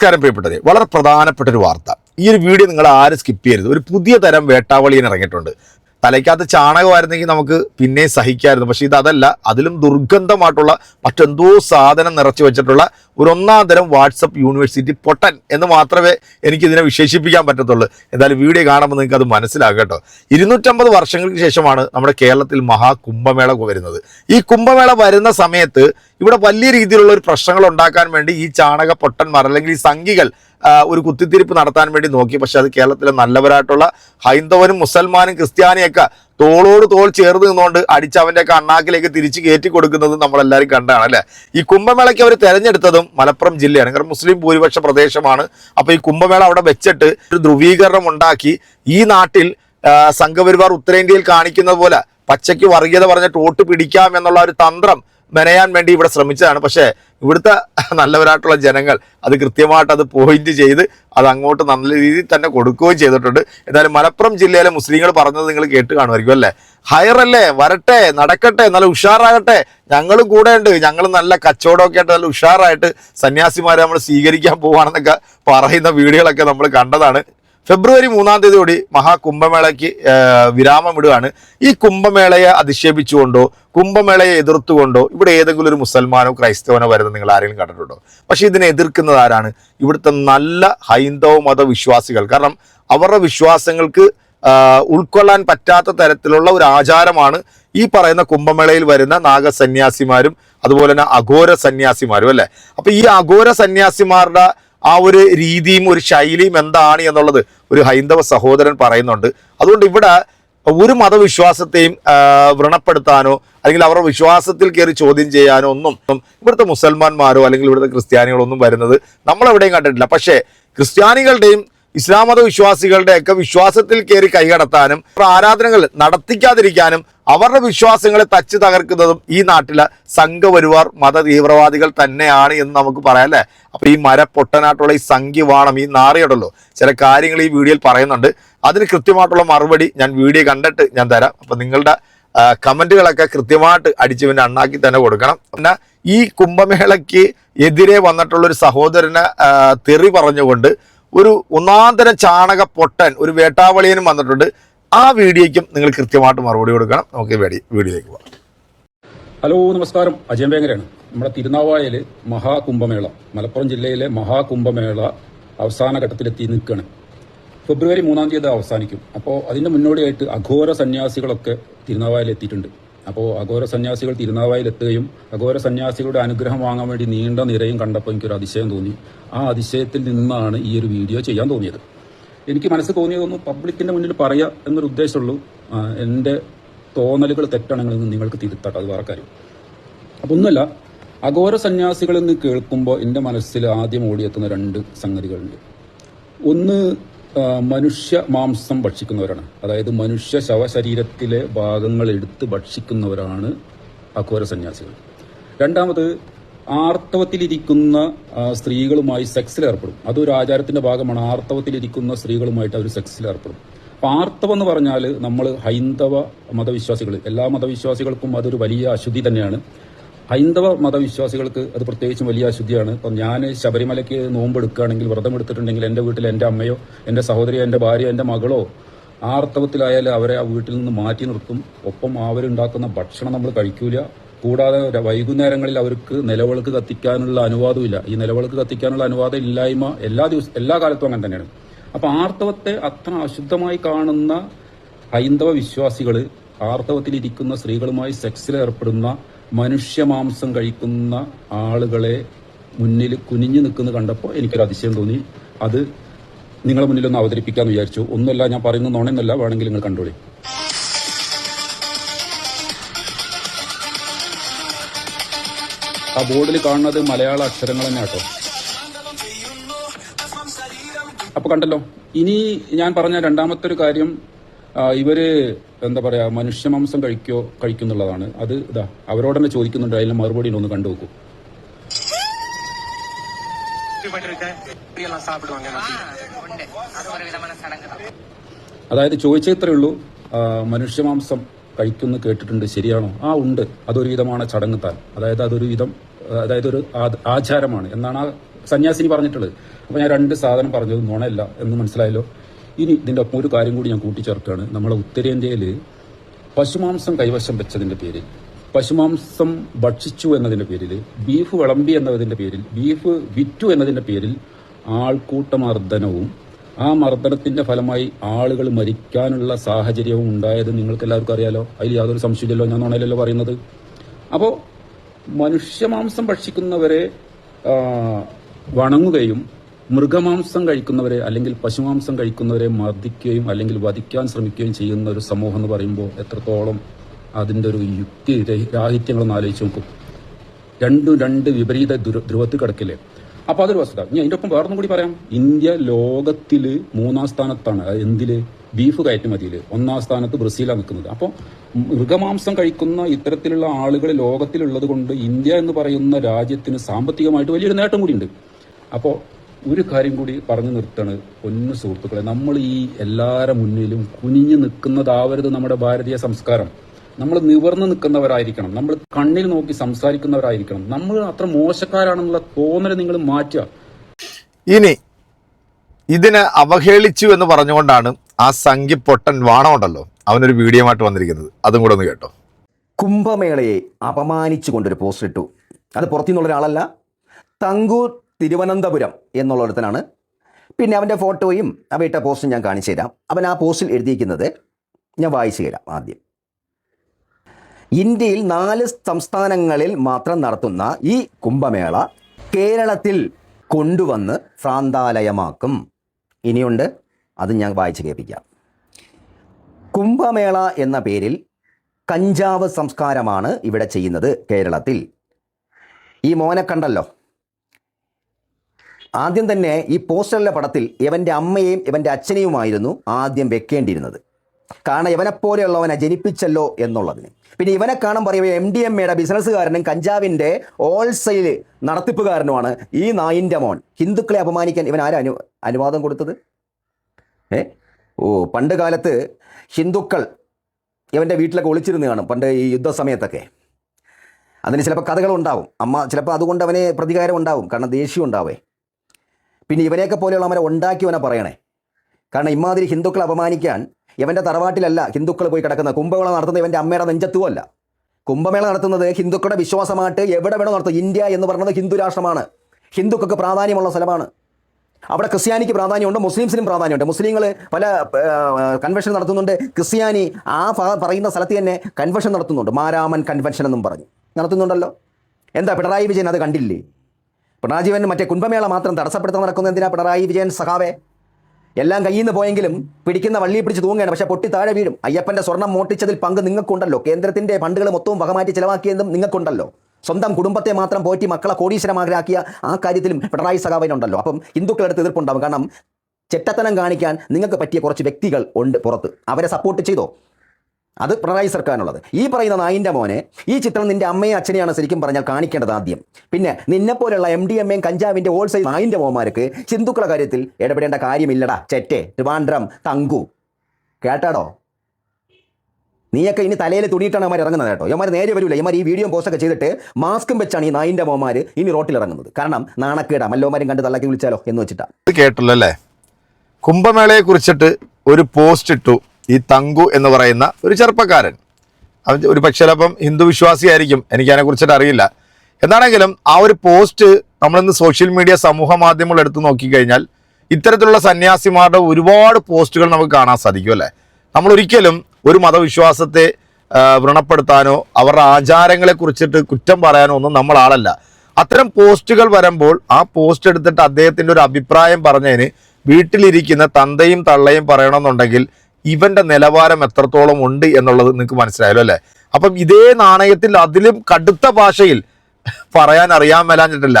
നമസ്കാരം പ്രിയപ്പെട്ടത് വളരെ പ്രധാനപ്പെട്ട ഒരു വാർത്ത. ഈ ഒരു വീഡിയോ നിങ്ങൾ ആരും സ്കിപ്പ് ചെയ്യരുത്. ഒരു പുതിയ തരം വേട്ടാവളിയൻ ഇറങ്ങിയിട്ടുണ്ട്. തലയ്ക്കകത്ത് ചാണകമായിരുന്നെങ്കിൽ നമുക്ക് പിന്നെ സഹിക്കായിരുന്നു. പക്ഷേ ഇത് അതല്ല. അതിലും ദുർഗന്ധമായിട്ടുള്ള മറ്റെന്തോ സാധനം നിറച്ചു വെച്ചിട്ടുള്ള ഒരു ഒന്നാം തരം വാട്സപ്പ് യൂണിവേഴ്സിറ്റി പൊട്ടൻ എന്ന് മാത്രമേ എനിക്കിതിനെ വിശേഷിപ്പിക്കാൻ പറ്റത്തുള്ളൂ. എന്തായാലും വീഡിയോ കാണുമ്പോൾ നിങ്ങൾക്ക് അത് മനസ്സിലാകും കേട്ടോ. ഇരുന്നൂറ്റമ്പത് വർഷങ്ങൾക്ക് ശേഷമാണ് നമ്മുടെ കേരളത്തിൽ മഹാകുംഭമേള വരുന്നത്. ഈ കുംഭമേള വരുന്ന സമയത്ത് ഇവിടെ വലിയ രീതിയിലുള്ള ഒരു പ്രശ്നങ്ങൾ ഉണ്ടാക്കാൻ വേണ്ടി ഈ ചാണക പൊട്ടന്മാർ അല്ലെങ്കിൽ ഈ സംഘികൾ ഒരു കുത്തിത്തിരിപ്പ് നടത്താൻ വേണ്ടി നോക്കി. പക്ഷെ അത് കേരളത്തിലെ നല്ലവരായിട്ടുള്ള ഹൈന്ദവനും മുസൽമാനും ക്രിസ്ത്യാനിയൊക്കെ തോളോട് തോൾ ചേർന്ന് നിന്നുകൊണ്ട് അടിച്ച് അവന്റെ കണ്ണാക്കിലേക്ക് തിരിച്ച് കയറ്റി കൊടുക്കുന്നത് നമ്മളെല്ലാവരും കണ്ടാണ് അല്ലേ? ഈ കുംഭമേളയ്ക്ക് അവർ തെരഞ്ഞെടുത്തതും മലപ്പുറം ജില്ലയാണ്. കാരണം മുസ്ലിം ഭൂരിപക്ഷ പ്രദേശമാണ്. അപ്പോൾ ഈ കുംഭമേള അവിടെ വെച്ചിട്ട് ഒരു ധ്രുവീകരണം ഉണ്ടാക്കി ഈ നാട്ടിൽ സംഘപരിവാർ ഉത്തരേന്ത്യയിൽ കാണിക്കുന്നത് പോലെ പച്ചയ്ക്ക് വർഗീയത പറഞ്ഞിട്ട് വോട്ട് പിടിക്കാം എന്നുള്ള ഒരു തന്ത്രം മെനയാൻ വേണ്ടി ഇവിടെ ശ്രമിച്ചതാണ്. പക്ഷേ ഇവിടുത്തെ നല്ലവരായിട്ടുള്ള ജനങ്ങൾ അത് കൃത്യമായിട്ട് അത് പോയിന്റ് ചെയ്ത് അത് അങ്ങോട്ട് നല്ല രീതിയിൽ തന്നെ കൊടുക്കുകയും ചെയ്തിട്ടുണ്ട്. എന്തായാലും മലപ്പുറം ജില്ലയിലെ മുസ്ലിങ്ങൾ പറഞ്ഞത് നിങ്ങൾ കേട്ട് കാണുമായിരിക്കും അല്ലേ? ഹയറല്ലേ വരട്ടെ നടക്കട്ടെ നല്ല ഉഷാറാകട്ടെ. ഞങ്ങളും കൂടെ ഉണ്ട് ഞങ്ങൾ നല്ല കച്ചവടമൊക്കെ ആയിട്ട് നല്ല ഉഷാറായിട്ട് സന്യാസിമാരെ നമ്മൾ സ്വീകരിക്കാൻ പോവാണെന്നൊക്കെ പറയുന്ന വീഡിയോകളൊക്കെ നമ്മൾ കണ്ടതാണ്. ഫെബ്രുവരി മൂന്നാം കൂടി മഹാകുംഭമേളയ്ക്ക് വിരാമം ഇടുകയാണ് ഈ കുംഭമേളയെ അധിക്ഷേപിച്ചുകൊണ്ടോ കുംഭമേളയെ എതിർത്തുകൊണ്ടോ ഇവിടെ ഏതെങ്കിലും ഒരു മുസൽമാനോ ക്രൈസ്തവനോ വരുന്നത് നിങ്ങൾ ആരെങ്കിലും കണ്ടിട്ടുണ്ടോ? പക്ഷെ ഇതിനെ എതിർക്കുന്നത് ആരാണ്? ഇവിടുത്തെ നല്ല ഹൈന്ദവ മതവിശ്വാസികൾ. കാരണം അവരുടെ വിശ്വാസങ്ങൾക്ക് ഉൾക്കൊള്ളാൻ പറ്റാത്ത തരത്തിലുള്ള ഒരു ആചാരമാണ് ഈ പറയുന്ന കുംഭമേളയിൽ വരുന്ന നാഗസന്യാസിമാരും അതുപോലെ തന്നെ അഘോര സന്യാസിമാരും അല്ലേ? അപ്പൊ ഈ അഘോര സന്യാസിമാരുടെ ആ ഒരു രീതിയും ഒരു ശൈലിയും എന്താണ് എന്നുള്ളത് ഒരു ഹൈന്ദവ സഹോദരൻ പറയുന്നുണ്ട്. അതുകൊണ്ട് ഇവിടെ ഒരു മതവിശ്വാസത്തെയും വ്രണപ്പെടുത്താനോ അല്ലെങ്കിൽ അവരുടെ വിശ്വാസത്തിൽ കയറി ചോദ്യം ചെയ്യാനോ ഒന്നും ഇവിടുത്തെ മുസൽമാന്മാരോ അല്ലെങ്കിൽ ഇവിടുത്തെ ക്രിസ്ത്യാനികളോ ഒന്നും വരുന്നത് നമ്മളെവിടെയും കണ്ടിട്ടില്ല. പക്ഷേ ക്രിസ്ത്യാനികളുടെയും ഇസ്ലാം മത വിശ്വാസികളുടെയൊക്കെ വിശ്വാസത്തിൽ കയറി കൈകടത്താനും ആരാധനകൾ നടത്തിക്കാതിരിക്കാനും അവരുടെ വിശ്വാസങ്ങളെ തച്ച് തകർക്കുന്നതും ഈ നാട്ടിലെ സംഘപരിവാർ മത തീവ്രവാദികൾ തന്നെയാണ് എന്ന് നമുക്ക് പറയാം അല്ലേ? അപ്പൊ ഈ മര പൊട്ടനായിട്ടുള്ള ഈ സംഖ്യവാണം ഈ നാറിയുണ്ടല്ലോ. ചില കാര്യങ്ങൾ ഈ വീഡിയോയിൽ പറയുന്നുണ്ട്. അതിന് കൃത്യമായിട്ടുള്ള മറുപടി ഞാൻ വീഡിയോ കണ്ടിട്ട് ഞാൻ തരാം. അപ്പൊ നിങ്ങളുടെ കമന്റുകളൊക്കെ കൃത്യമായിട്ട് അടിച്ചു പിന്നെ അണ്ണാക്കി തന്നെ കൊടുക്കണം. പിന്നെ ഈ കുംഭമേളയ്ക്ക് എതിരെ വന്നിട്ടുള്ള ഒരു സഹോദരനെ തെറി പറഞ്ഞുകൊണ്ട് ഒരു ഒന്നാന്തരം ചാണക പൊട്ടൻ ഒരു വേട്ടാവളിയനും വന്നിട്ടുണ്ട്. ആ വീഡിയോയ്ക്കും നിങ്ങൾ കൃത്യമായിട്ട് മറുപടി കൊടുക്കണം. നമുക്ക് വീഡിയോയിലേക്ക് പോകാം. ഹലോ നമസ്കാരം. അജയൻ വേങ്ങരയാണ്. നമ്മുടെ തിരുനാവായയിൽ മഹാകുംഭമേള മലപ്പുറം ജില്ലയിലെ മഹാകുംഭമേള അവസാന ഘട്ടത്തിലെത്തി നിൽക്കുകയാണ്. ഫെബ്രുവരി മൂന്നാം തീയതി അവസാനിക്കും. അപ്പോൾ അതിന്റെ മുന്നോടിയായിട്ട് അഘോര സന്യാസികളൊക്കെ തിരുനാവായയിൽ എത്തിയിട്ടുണ്ട്. അപ്പോൾ അഘോര സന്യാസികൾ തിരുനാവായിൽ എത്തുകയും അഘോര സന്യാസികളുടെ അനുഗ്രഹം വാങ്ങാൻ വേണ്ടി നീണ്ട നിരയും കണ്ടപ്പോൾ എനിക്കൊരു അതിശയം തോന്നി. ആ അതിശയത്തിൽ നിന്നാണ് ഈ ഒരു വീഡിയോ ചെയ്യാൻ തോന്നിയത്. എനിക്ക് മനസ്സ് തോന്നിയതൊന്നും പബ്ലിക്കിന്റെ മുന്നിൽ പറയാ എന്നൊരു ഉദ്ദേശമുള്ളൂ. എന്റെ തോന്നലുകൾ തെറ്റാണെങ്കിൽ നിങ്ങൾക്ക് തിരുത്തട്ടെ അത് വേറെ കാര്യം. അപ്പൊ ഒന്നുമല്ല അഘോര സന്യാസികളിൽ നിന്ന് കേൾക്കുമ്പോൾ എന്റെ മനസ്സിൽ ആദ്യം ഓടിയെത്തുന്ന രണ്ട് സംഗതികളുണ്ട്. ഒന്ന് മനുഷ്യ മാംസം ഭക്ഷിക്കുന്നവരാണ്. അതായത് മനുഷ്യ ശവശരീരത്തിലെ ഭാഗങ്ങൾ എടുത്ത് ഭക്ഷിക്കുന്നവരാണ് അഘോര സന്യാസികൾ. രണ്ടാമത് ആർത്തവത്തിലിരിക്കുന്ന സ്ത്രീകളുമായി സെക്സിൽ ഏർപ്പെടും. അതൊരു ആചാരത്തിന്റെ ഭാഗമാണ്. ആർത്തവത്തിലിരിക്കുന്ന സ്ത്രീകളുമായിട്ട് അവർ സെക്സിൽ ഏർപ്പെടും. ആർത്തവം എന്ന് പറഞ്ഞാൽ നമ്മൾ ഹൈന്ദവ മതവിശ്വാസികൾ എല്ലാ മതവിശ്വാസികൾക്കും അതൊരു വലിയ അശുദ്ധി തന്നെയാണ്. ഹൈന്ദവ മതവിശ്വാസികൾക്ക് അത് പ്രത്യേകിച്ചും വലിയ അശുദ്ധിയാണ്. ഇപ്പം ഞാൻ ശബരിമലയ്ക്ക് നോമ്പെടുക്കുകയാണെങ്കിൽ വ്രതം എടുത്തിട്ടുണ്ടെങ്കിൽ എന്റെ വീട്ടിൽ എന്റെ അമ്മയോ എന്റെ സഹോദരിയോ എന്റെ ഭാര്യയോ എന്റെ മകളോ ആർത്തവത്തിലായാൽ അവരെ ആ വീട്ടിൽ നിന്ന് മാറ്റി നിർത്തും. ഒപ്പം അവരുണ്ടാക്കുന്ന ഭക്ഷണം നമ്മൾ കഴിക്കൂല. കൂടാതെ വൈകുന്നേരങ്ങളിൽ അവർക്ക് നിലവിളക്ക് കത്തിക്കാനുള്ള അനുവാദമില്ല ഈ നിലവിളക്ക് കത്തിക്കാനുള്ള അനുവാദം ഇല്ലായ്മ എല്ലാ ദിവസം എല്ലാ കാലത്തും അങ്ങനെ തന്നെയാണ്. അപ്പൊ ആർത്തവത്തെ അത്ര അശുദ്ധമായി കാണുന്ന ഹൈന്ദവ വിശ്വാസികൾ ആർത്തവത്തിലിരിക്കുന്ന സ്ത്രീകളുമായി സെക്സിൽ ഏർപ്പെടുന്ന മനുഷ്യമാംസം കഴിക്കുന്ന ആളുകളെ മുന്നിൽ കുനിഞ്ഞു നിൽക്കുന്നത് കണ്ടപ്പോൾ എനിക്കൊരു അതിശയം തോന്നി. അത് നിങ്ങളെ മുന്നിലൊന്ന് അവതരിപ്പിക്കാന്ന് വിചാരിച്ചു. ഒന്നുമല്ല ഞാൻ പറയുന്ന നോണെന്നല്ല വേണമെങ്കിൽ നിങ്ങൾ കണ്ടോളി. ആ ബോർഡിൽ കാണുന്നത് മലയാള അക്ഷരങ്ങൾ തന്നെ കേട്ടോ അപ്പൊ കണ്ടല്ലോ ഇനി ഞാൻ പറഞ്ഞ രണ്ടാമത്തെ ഒരു കാര്യം ഇവർ എന്താ പറയാ മനുഷ്യ മാംസം കഴിക്കോ കഴിക്കുന്നുള്ളതാണ്. അത് ഇതാ അവരോട് തന്നെ ചോദിക്കുന്നുണ്ട് അതിലെ മറുപടി ഒന്ന് കണ്ടു നോക്കൂ അതായത് ചോദിച്ചേ ഇത്രയുള്ളൂ മനുഷ്യമാംസം കഴിക്കുന്നു കേട്ടിട്ടുണ്ട് ശരിയാണോ? ആ ഉണ്ട്. അതൊരു വിധമാണ് ചടങ്ങ് താൻ അതായത് അതൊരു വിധം അതായത് ഒരു ആചാരമാണ്. എന്നാണ് ആ സന്യാസിനി പറഞ്ഞിട്ടുള്ളത്. അപ്പോൾ ഞാൻ രണ്ട് സാധനം പറഞ്ഞത് നുണയല്ല എന്ന് മനസ്സിലായല്ലോ? ഇനി ഇതിന്റെ ഒപ്പം ഒരു കാര്യം കൂടി ഞാൻ കൂട്ടിച്ചേർക്കുകയാണ്. നമ്മളെ ഉത്തരേന്ത്യയിൽ പശുമാംസം കൈവശം വെച്ചതിന്റെ പേരിൽ പശുമാംസം ഭക്ഷിച്ചു എന്നതിന്റെ പേരിൽ ബീഫ് വിളമ്പി എന്നതിന്റെ പേരിൽ ബീഫ് വിറ്റു എന്നതിന്റെ പേരിൽ ആൾക്കൂട്ട മർദ്ദനവും ആ മർദ്ദനത്തിന്റെ ഫലമായി ആളുകൾ മരിക്കാനുള്ള സാഹചര്യവും ഉണ്ടായത് നിങ്ങൾക്ക് എല്ലാവർക്കും അറിയാലോ. അതിൽ യാതൊരു സംശയമില്ലല്ലോ ഞാൻ നുണയിലല്ലോ പറയുന്നത്. അപ്പോൾ മനുഷ്യമാംസം ഭക്ഷിക്കുന്നവരെ വണങ്ങുകയും മൃഗമാംസം കഴിക്കുന്നവരെ അല്ലെങ്കിൽ പശുമാംസം കഴിക്കുന്നവരെ മർദ്ദിക്കുകയും അല്ലെങ്കിൽ വധിക്കാൻ ശ്രമിക്കുകയും ചെയ്യുന്ന ഒരു സമൂഹം എന്ന് പറയുമ്പോൾ എത്രത്തോളം അതിന്റെ ഒരു യുക്തി രഹി- രാഹിത്യങ്ങളൊന്ന് ആലോചിച്ച് നോക്കും. രണ്ടും രണ്ട് വിപരീത ധ്രു- ധ്രുവത്തിൽ കിടക്കില്ലേ? അപ്പൊ അതൊരു വസ്തുത. ഇനി അതിന്റെ ഒപ്പം വേറൊന്നും കൂടി പറയാം. ഇന്ത്യ ലോകത്തിൽ മൂന്നാം സ്ഥാനത്താണ്. എന്തിൽ? ബീഫ് കയറ്റുമതിയിൽ. ഒന്നാം സ്ഥാനത്ത് ബ്രസീലാണ് നിൽക്കുന്നത്. അപ്പോൾ മൃഗമാംസം കഴിക്കുന്ന ഇത്തരത്തിലുള്ള ആളുകൾ ലോകത്തിലുള്ളത് കൊണ്ട് ഇന്ത്യ എന്ന് പറയുന്ന രാജ്യത്തിന് സാമ്പത്തികമായിട്ട് വലിയൊരു നേട്ടം കൂടിയുണ്ട്. അപ്പോൾ ഒരു കാര്യം കൂടി പറഞ്ഞു നിർത്തണ് ഒന്ന് സുഹൃത്തുക്കളെ. നമ്മൾ ഈ എല്ലാവരുടെ മുന്നിലും കുനിഞ്ഞു നിൽക്കുന്നതാവരുത് നമ്മുടെ ഭാരതീയ സംസ്കാരം. നമ്മൾ നിവർന്നു നിൽക്കുന്നവരായിരിക്കണം. നമ്മൾ കണ്ണിൽ നോക്കി സംസാരിക്കുന്നവരായിരിക്കണം. നമ്മൾ അത്ര മോശക്കാരാണെന്നുള്ള തോന്നൽ നിങ്ങൾ മാറ്റുക. ഇനി ഇതിനെ അവഹേളിച്ചു എന്ന് പറഞ്ഞുകൊണ്ടാണ് ആ സംഖ്യ പൊട്ടൻ വാണമുണ്ടല്ലോ അവനൊരു വീഡിയോ ആയിട്ട് വന്നിരിക്കുന്നത്. അതും കൂടെ ഒന്ന് കേട്ടോ. കുംഭമേളയെ അപമാനിച്ചുകൊണ്ടൊരു പോസ്റ്റ് ഇട്ടു. അത് പുറത്തുനിന്നുള്ള ഒരാളല്ല തങ്കൂർ തിരുവനന്തപുരം എന്നുള്ളിടത്തിനാണ് പിന്നെ അവന്റെ ഫോട്ടോയും അവ ഇട്ട പോസ്റ്റും ഞാൻ കാണിച്ചു തരാം അവൻ ആ പോസ്റ്റിൽ എഴുതിയിരിക്കുന്നത് ഞാൻ വായിച്ചു തരാം ആദ്യം. ഇന്ത്യയിൽ നാല് സംസ്ഥാനങ്ങളിൽ മാത്രം നടത്തുന്ന ഈ കുംഭമേള കേരളത്തിൽ കൊണ്ടുവന്ന് ഭ്രാന്താലയമാക്കും. ഇനിയുണ്ട്. അത് ഞാൻ വായിച്ചു കേൾപ്പിക്കാം. കുംഭമേള എന്ന പേരിൽ കഞ്ചാവ് സംസ്കാരമാണ് ഇവിടെ ചെയ്യുന്നത് കേരളത്തിൽ. ഈ മോനെ കണ്ടല്ലോ. ആദ്യം തന്നെ ഈ പോസ്റ്ററിലെ പടത്തിൽ ഇവന്റെ അമ്മയെയും ഇവന്റെ അച്ഛനെയുമായിരുന്നു ആദ്യം വെക്കേണ്ടിയിരുന്നത്. കാരണം ഇവനെപ്പോലെയുള്ളവനെ ജനിപ്പിച്ചല്ലോ എന്നുള്ളതിന്. പിന്നെ ഇവനെ കാണാൻ പറയുമ്പോൾ എം ഡി എം എയുടെ ബിസിനസ്സുകാരനും കഞ്ചാവിന്റെ ഹോൾസെയിൽ നടത്തിപ്പുകാരനുമാണ് ഈ നായിന്റെ മോൻ. ഹിന്ദുക്കളെ അപമാനിക്കാൻ ഇവൻ ആരാ അനു അനുവാദം കൊടുത്തത്? ഏ? ഓ പണ്ട് കാലത്ത് ഹിന്ദുക്കൾ ഇവന്റെ വീട്ടിലൊക്കെ ഒളിച്ചിരുന്ന് കാണും പണ്ട് ഈ യുദ്ധ സമയത്തൊക്കെ അതിന് ചിലപ്പോൾ കഥകളുണ്ടാവും. അമ്മ ചിലപ്പോൾ അതുകൊണ്ട് അവനെ പ്രതികാരം ഉണ്ടാവും കാരണം ദേഷ്യം ഉണ്ടാവേ. പിന്നെ ഇവനെയൊക്കെ പോലെയുള്ളവരെ ഉണ്ടാക്കിയവനെ പറയണേ. കാരണം ഇമാതിരി ഹിന്ദുക്കളെ അപമാനിക്കാൻ ഇവന്റെ തറവാട്ടിലല്ല ഹിന്ദുക്കൾ പോയി കിടക്കുന്നത് കുംഭമേള നടത്തുന്നത് ഇവന്റെ അമ്മയുടെ നെഞ്ചത്തുമല്ല കുംഭമേള നടത്തുന്നത് ഹിന്ദുക്കളുടെ വിശ്വാസമായിട്ട് എവിടെ വേണോ നടത്തും. ഇന്ത്യ എന്ന് പറയുന്നത് ഹിന്ദു രാഷ്ട്രമാണ്. ഹിന്ദുക്കൾക്ക് പ്രാധാന്യമുള്ള സ്ഥലമാണ്. അവിടെ ക്രിസ്ത്യാനിക്ക് പ്രാധാന്യമുണ്ട് മുസ്ലിംസിനും പ്രാധാന്യമുണ്ട്. മുസ്ലിങ്ങൾ പല കൺവെൻഷൻ നടത്തുന്നുണ്ട്. ക്രിസ്ത്യാനി ആ പറയുന്ന സ്ഥലത്ത് തന്നെ കൺവെൻഷൻ നടത്തുന്നുണ്ട്. മാരാമൻ കൺവെൻഷൻ എന്നും പറഞ്ഞു. നടത്തുന്നുണ്ടല്ലോ. എന്താ പിണറായി വിജയൻ അത് കണ്ടില്ലേ? പിണറായി വിജയൻ മറ്റേ കുംഭമേള മാത്രം തടസ്സപ്പെടുത്താൻ നടക്കുന്നത് എന്തിനാ പിണറായി വിജയൻ സഖാവേ? എല്ലാം കയ്യിൽ നിന്ന് പോയെങ്കിലും പിടിക്കുന്ന വള്ളിയെ പിടിച്ച് തൂങ്ങുകയാണ്. പക്ഷെ പൊട്ടി താഴെ വീഴും. അയ്യപ്പന്റെ സ്വർണം മോട്ടിച്ചതിൽ പങ്ക് നിങ്ങൾക്കുണ്ടല്ലോ. കേന്ദ്രത്തിന്റെ ഫണ്ടുകൾ മൊത്തവും വകമാറ്റി ചിലവാക്കിയതും നിങ്ങൾക്കുണ്ടല്ലോ. സ്വന്തം കുടുംബത്തെ മാത്രം പോറ്റി മക്കളെ കോടീശ്വരമാരാക്കിയ ആ കാര്യത്തിലും പിണറായി സഖാവിനുണ്ടല്ലോ. അപ്പം ഹിന്ദുക്കളടുത്ത് എതിർപ്പുണ്ടാവും. കാരണം ചെറ്റത്തനം കാണിക്കാൻ നിങ്ങൾക്ക് പറ്റിയ കുറച്ച് വ്യക്തികൾ ഉണ്ട് പുറത്ത്. അവരെ സപ്പോർട്ട് ചെയ്തോ? അത് പിണറായി സർക്കാരിനുള്ളത്. ഈ പറയുന്ന നായിന്റെ മോനെ ഈ ചിത്രം നിന്റെ അമ്മയും അച്ഛനെയാണ് ശരിക്കും പറഞ്ഞാൽ കാണിക്കേണ്ടത് ആദ്യം. പിന്നെ നിന്നെപ്പോലുള്ള എം ഡി എം എയും കഞ്ചാവിന്റെ ഹോൾസെയിൽ നായിന്റെ മോമാർക്ക് ഹിന്ദുക്കളുടെ കാര്യത്തിൽ ഇടപെടേണ്ട കാര്യമില്ലടാ. ചെറ്റെ ട്രിവാൻഡ്രം തങ്കു. കേട്ടാടോ? നീയൊക്കെ ഇനി തലയിൽ തുണിയിട്ടാണ് അവന്മാർ ഇറങ്ങുന്നത് കേട്ടോ. ഇവന്മാർ നേരെ വരില്ല ഇവന്മാർ ഈ വീഡിയോ പോസ്റ്റൊക്കെ ചെയ്തിട്ട് മാസ്കും വെച്ചാണ് ഈ നായിന്റെ മോമാർ ഇനി റോട്ടിൽ ഇറങ്ങുന്നത്. കാരണം നാണക്കേട. മല്ലോമാരും കണ്ട് തള്ളക്കി വിളിച്ചാലോ എന്ന് വെച്ചിട്ടാ. കേട്ടല്ലോ അല്ലേ കുംഭമേളയെ കുറിച്ചിട്ട് ഒരു പോസ്റ്റ് ഇട്ടു. ഈ തങ്കു എന്ന് പറയുന്ന ഒരു ചെറുപ്പക്കാരൻ. അവൻ ഒരു പക്ഷേ ചിലപ്പം ഹിന്ദു വിശ്വാസിയായിരിക്കും. എനിക്ക് അതിനെ കുറിച്ചിട്ട് അറിയില്ല. എന്താണെങ്കിലും ആ ഒരു പോസ്റ്റ് നമ്മളിന്ന് സോഷ്യൽ മീഡിയ സമൂഹ മാധ്യമങ്ങൾ എടുത്ത് നോക്കിക്കഴിഞ്ഞാൽ ഇത്തരത്തിലുള്ള സന്യാസിമാരുടെ ഒരുപാട് പോസ്റ്റുകൾ നമുക്ക് കാണാൻ സാധിക്കും അല്ലേ? നമ്മൾ ഒരിക്കലും ഒരു മതവിശ്വാസത്തെ വ്രണപ്പെടുത്താനോ അവരുടെ ആചാരങ്ങളെ കുറിച്ചിട്ട് കുറ്റം പറയാനോ ഒന്നും നമ്മൾ ആളല്ല. അത്തരം പോസ്റ്റുകൾ വരുമ്പോൾ ആ പോസ്റ്റ് എടുത്തിട്ട് അദ്ദേഹത്തിന്റെ ഒരു അഭിപ്രായം പറഞ്ഞതിന് വീട്ടിലിരിക്കുന്ന തന്തയും തള്ളയും പറയണമെന്നുണ്ടെങ്കിൽ ഇവന്റെ നിലവാരം എത്രത്തോളം ഉണ്ട് എന്നുള്ളത് നിങ്ങൾക്ക് മനസ്സിലായല്ലോ അല്ലേ? അപ്പം ഇതേ നാണയത്തിൽ അതിലും കടുത്ത ഭാഷയിൽ പറയാൻ അറിയാൻ മേലാഞ്ഞിട്ടില്ല.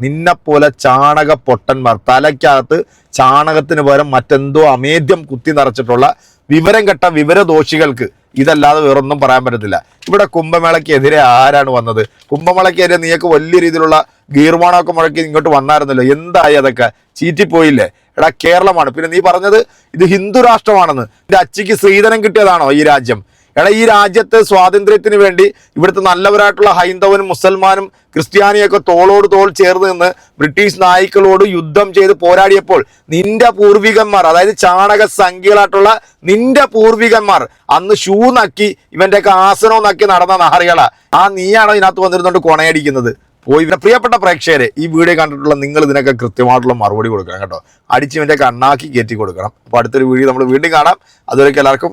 നിന്നെപ്പോലെ ചാണക പൊട്ടന്മാർ തലയ്ക്കകത്ത് ചാണകത്തിന് പകരം മറ്റെന്തോ അമേദ്യം കുത്തി നിറച്ചിട്ടുള്ള വിവരം കെട്ട വിവരദോഷികൾക്ക് ഇതല്ലാതെ വേറൊന്നും പറയാൻ പറ്റത്തില്ല. ഇവിടെ കുംഭമേളയ്ക്കെതിരെ ആരാണ് വന്നത്? കുംഭമേളയ്ക്കെതിരെ നീയൊക്കെ വലിയ രീതിയിലുള്ള ഗീർവാണമൊക്കെ മുഴക്കി ഇങ്ങോട്ട് വന്നായിരുന്നല്ലോ. എന്തായി അതൊക്കെ? ചീറ്റിപ്പോയില്ലേ? എടാ കേരളമാണ്. പിന്നെ നീ പറഞ്ഞത് ഇത് ഹിന്ദു രാഷ്ട്രമാണെന്ന്. എന്റെ അച്ചയ്ക്ക് സ്ത്രീധനം കിട്ടിയതാണോ ഈ രാജ്യം? എടാ ഈ രാജ്യത്തെ സ്വാതന്ത്ര്യത്തിന് വേണ്ടി ഇവിടുത്തെ നല്ലവരായിട്ടുള്ള ഹൈന്ദവനും മുസൽമാനും ക്രിസ്ത്യാനിയൊക്കെ തോളോട് തോൾ ചേർന്ന് നിന്ന് ബ്രിട്ടീഷ് നായ്ക്കളോട് യുദ്ധം ചെയ്ത് പോരാടിയപ്പോൾ നിന്റെ പൂർവികന്മാർ അതായത് ചാണക സംഖ്യകളായിട്ടുള്ള നിന്റെ പൂർവികന്മാർ അന്ന് ഷൂ നക്കി ഇവന്റെയൊക്കെ ആസനവും നക്കി നടന്ന നാറികളാ ആ നീയാണോ ഇതിനകത്ത് വന്നിരുന്നോണ്ട് കൊണയടിക്കുന്നത്? പോയി ഇവരെ പ്രിയപ്പെട്ട പ്രേക്ഷകരെ ഈ വീഡിയോ കണ്ടിട്ടുള്ള നിങ്ങൾ ഇതിനൊക്കെ കൃത്യമായിട്ടുള്ള മറുപടി കൊടുക്കണം കേട്ടോ. അടിച്ച് ഇവന്റെ കണ്ണാക്കി കയറ്റി കൊടുക്കണം. അപ്പോൾ അടുത്തൊരു വീഡിയോ നമ്മൾ വീണ്ടും കാണാം. അതുവരെയൊക്കെ എല്ലാവർക്കും